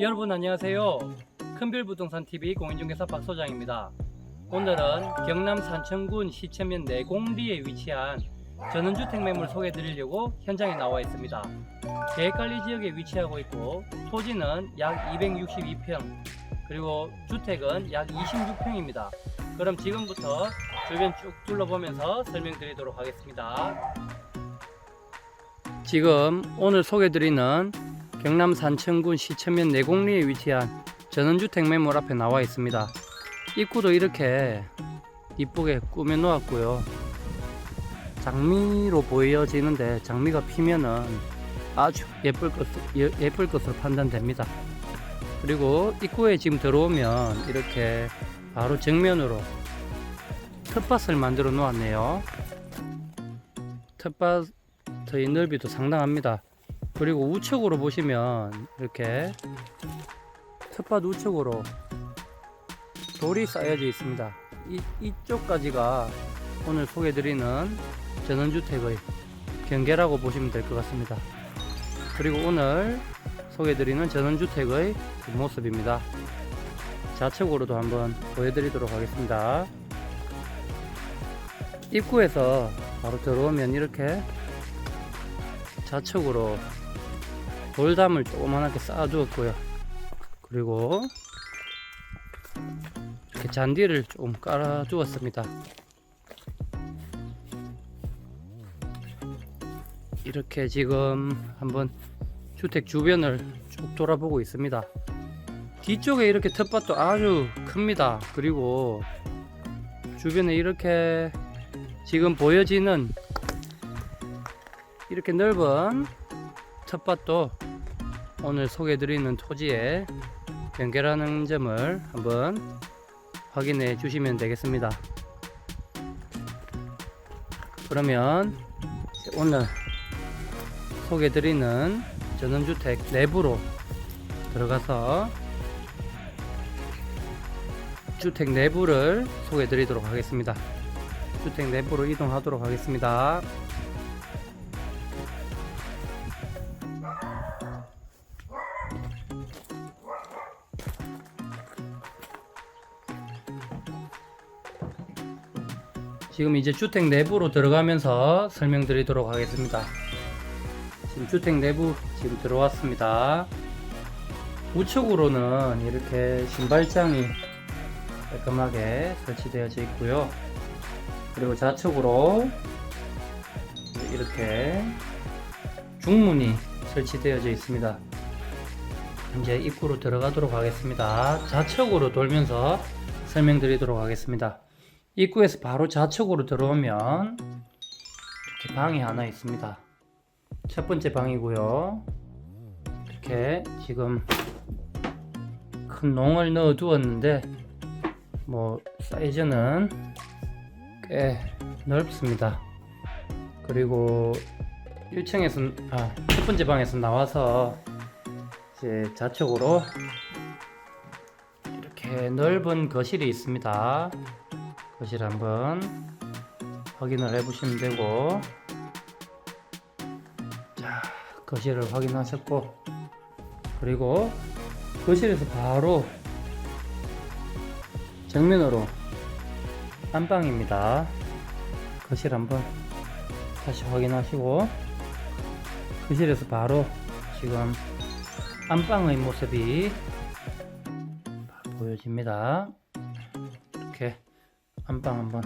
여러분 안녕하세요. 큰별 부동산TV 공인중개사 박 소장입니다. 오늘은 경남 산청군 시천면 내공리에 위치한 전원주택 매물 소개해 드리려고 현장에 나와 있습니다. 계획관리 지역에 위치하고 있고 토지는 약 262평 그리고 주택은 약 26평입니다. 그럼 지금부터 주변 쭉 둘러보면서 설명드리도록 하겠습니다. 지금 오늘 소개드리는 경남 산청군 시천면 내곡리에 위치한 전원주택 매물 앞에 나와 있습니다. 입구도 이렇게 이쁘게 꾸며 놓았고요. 장미로 보여지는데 장미가 피면은 아주 예쁠 것 예- 예쁠 것으로 판단됩니다. 그리고 입구에 지금 들어오면 이렇게 바로 정면으로 텃밭을 만들어 놓았네요. 텃밭의 넓이도 상당합니다. 그리고 우측으로 보시면 이렇게 텃밭 우측으로 돌이 쌓여져 있습니다. 이, 이쪽까지가 오늘 소개드리는 전원주택의 경계라고 보시면 될 것 같습니다. 그리고 오늘 소개드리는 전원주택의 모습입니다. 좌측으로도 한번 보여드리도록 하겠습니다. 입구에서 바로 들어오면 이렇게 좌측으로 돌담을 조그만하게 쌓아두었고요. 그리고 이렇게 잔디를 좀 깔아두었습니다. 이렇게 지금 한번 주택 주변을 쭉 돌아보고 있습니다. 뒤쪽에 이렇게 텃밭도 아주 큽니다. 그리고 주변에 이렇게 지금 보여지는 이렇게 넓은 텃밭도 오늘 소개드리는 토지에 연결하는 점을 한번 확인해 주시면 되겠습니다. 그러면 오늘 소개드리는 전원주택 내부로 들어가서 주택 내부를 소개드리도록 하겠습니다. 주택 내부로 이동하도록 하겠습니다. 지금 이제 주택 내부로 들어가면서 설명드리도록 하겠습니다. 지금 주택 내부 지금 들어왔습니다. 우측으로는 이렇게 신발장이 깔끔하게 설치되어져 있고요. 그리고 좌측으로 이렇게 중문이 설치되어져 있습니다. 이제 입구로 들어가도록 하겠습니다. 좌측으로 돌면서 설명드리도록 하겠습니다. 입구에서 바로 좌측으로 들어오면 이렇게 방이 하나 있습니다. 첫 번째 방이고요. 이렇게 지금 큰 농을 넣어 두었는데 뭐 사이즈는 꽤 넓습니다. 그리고 1층에서 아, 첫 번째 방에서 나와서 이제 좌측으로 이렇게 넓은 거실이 있습니다. 거실 한번 확인을 해 보시면 되고. 자 거실을 확인하셨고. 그리고 거실에서 바로 정면으로 안방입니다. 거실 한번 다시 확인하시고. 거실에서 바로 지금 안방의 모습이 보여집니다 안방 한번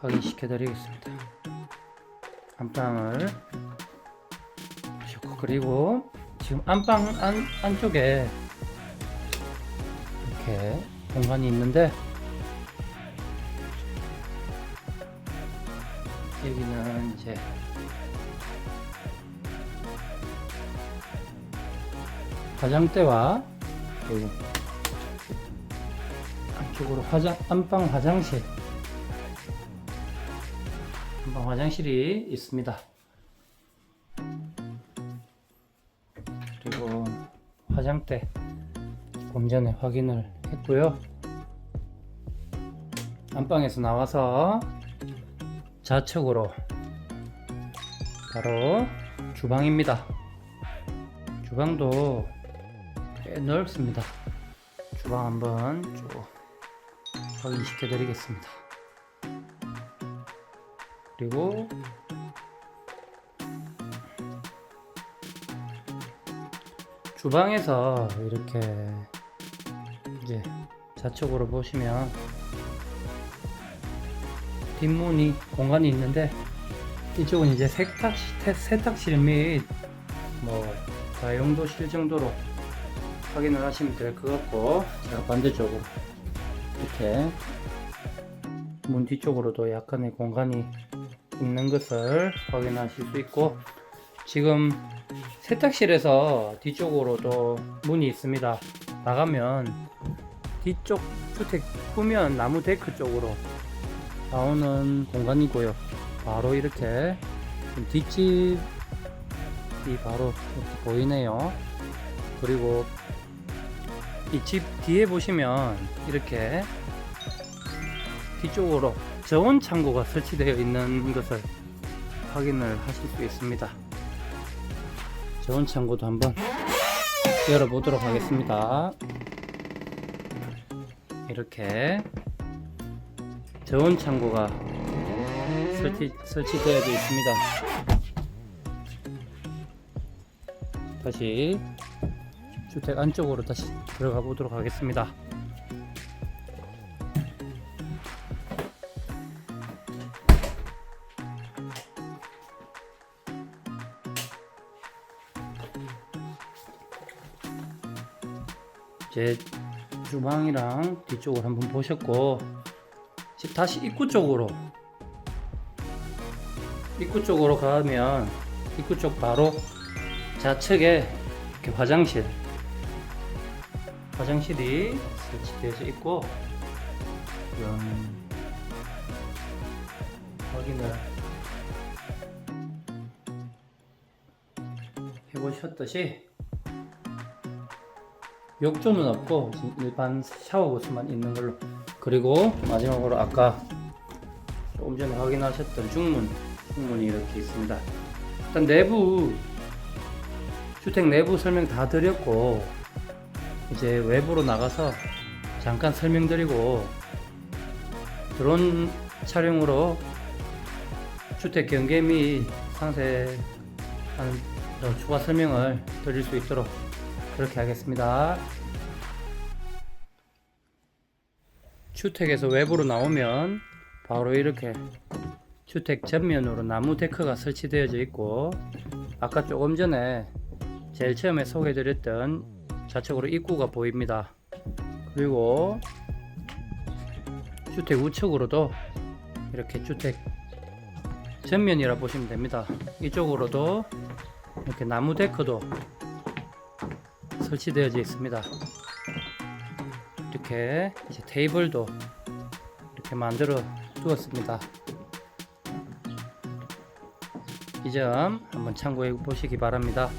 확인시켜 드리겠습니다. 안방을 그리고 지금 안방 안, 안쪽에 이렇게 공간이 있는데 여기는 이제 화장대와 그리 고 안쪽으로 화장 안방 화장실 안방 화장실이 있습니다. 그리고 화장대 좀 전에 확인을 했고요. 안방에서 나와서 좌측으로 바로 주방입니다. 주방도 꽤 넓습니다. 주방 한번 쭉 확인시켜 드리겠습니다. 그리고 주방에서 이렇게 이제 좌측으로 보시면 뒷문이 공간이 있는데 이쪽은 이제 세탁 세탁실 및 뭐 다용도실 정도로 확인을 하시면 될 것 같고 제가 반대쪽으로 이렇게 문 뒤쪽으로도 약간의 공간이 있는 것을 확인하실 수 있고 지금 세탁실에서 뒤쪽으로도 문이 있습니다. 나가면 뒤쪽 주택 후면 나무 데크 쪽으로 나오는 공간이고요. 바로 이렇게 뒷집이 바로 보이네요. 그리고 이 집 뒤에 보시면 이렇게 뒤쪽으로 저온 창고가 설치되어 있는 것을 확인을 하실 수 있습니다. 저온 창고도 한번 열어보도록 하겠습니다. 이렇게 저온 창고가 설치, 설치되어 있습니다. 다시 주택 안쪽으로 다시 들어가 보도록 하겠습니다. 제 주방이랑 뒤쪽을 한번 보셨고 이제 다시 입구 쪽으로 입구 쪽으로 가면 입구 쪽 바로 좌측에 이렇게 화장실 화장실이 설치되어져 있고 음, 확인을 해보셨듯이 욕조는 없고 일반 샤워 부스만 있는 걸로. 그리고 마지막으로 아까 조금 전에 확인하셨던 중문 중문이 이렇게 있습니다. 일단 내부 주택 내부 설명 다 드렸고 이제 외부로 나가서 잠깐 설명드리고 드론 촬영으로 주택 경계 및 상세 한 추가 설명을 드릴 수 있도록 그렇게 하겠습니다. 주택에서 외부로 나오면 바로 이렇게 주택 전면으로 나무 데크가 설치되어져 있고 아까 조금 전에 제일 처음에 소개드렸던 좌측으로 입구가 보입니다. 그리고 주택 우측으로도 이렇게 주택 전면이라 보시면 됩니다. 이쪽으로도 이렇게 나무 데크도 설치되어져 있습니다. 이렇게 이제 테이블도 이렇게 만들어 두었습니다. 이 점 한번 참고해 보시기 바랍니다.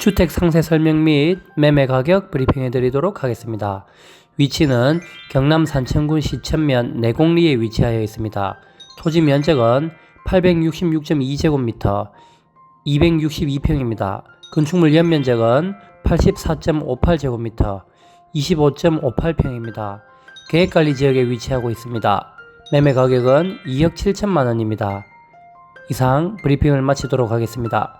주택 상세 설명 및 매매 가격 브리핑해 드리도록 하겠습니다. 위치는 경남 산천군 시천면 내곡리에 위치하여 있습니다. 토지 면적은 866.2제곱미터, 262평입니다. 건축물 연면적은 84.58제곱미터, 25.58평입니다. 계획관리 지역에 위치하고 있습니다. 매매 가격은 2억 7천만 원입니다. 이상 브리핑을 마치도록 하겠습니다.